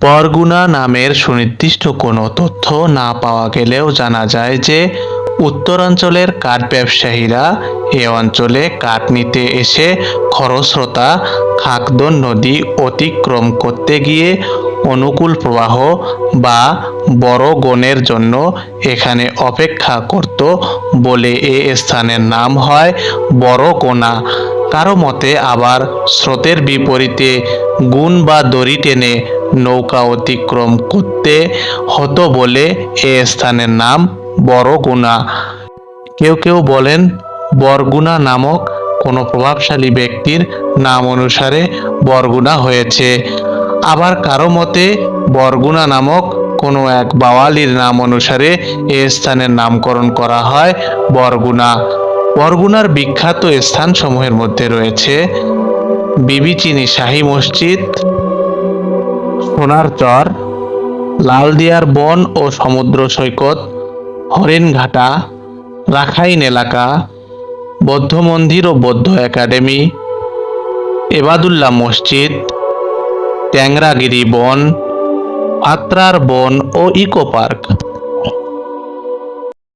বরগুনা নামের সুনির্দিষ্ট কোনো তথ্য না পাওয়া গেলেও জানা যায় যে উত্তরাঞ্চলের কাঠ ব্যবসায়ীরা এ অঞ্চলে কাঠ নিতে এসে খরস্রোতা খাকদন নদী অতিক্রম করতে গিয়ে অনুকূল প্রবাহ বা বড় গণের জন্য এখানে অপেক্ষা করত বলে এ স্থানের নাম হয় বড় কোনা কারও মতে আবার স্রোতের বিপরীতে গুণ বা দড়ি টেনে নৌকা অতিক্রম করতে হতো বলে এ স্থানের নাম বড়গুনা কেউ কেউ বলেন বরগুনা নামক কোনো প্রভাবশালী ব্যক্তির নাম অনুসারে বরগুনা হয়েছে। আবার কারও মতে, বরগুনা নামক কোনো এক বাওয়ালির নাম অনুসারে এ স্থানের নামকরণ করা হয় বরগুনা। বরগুনার বিখ্যাত স্থানসমূহের মধ্যে রয়েছে বিবিচিনি শাহী মসজিদ সোনার চর, লালদিয়ার বন ও সমুদ্র সৈকত হরিণঘাটা রাখাইন এলাকা, বৌদ্ধ মন্দির ও বৌদ্ধ একাডেমি, এবাদুল্লাহ মসজিদ, ট্যাংরাগিরি বন, আত্রার বন ও ইকো পার্ক।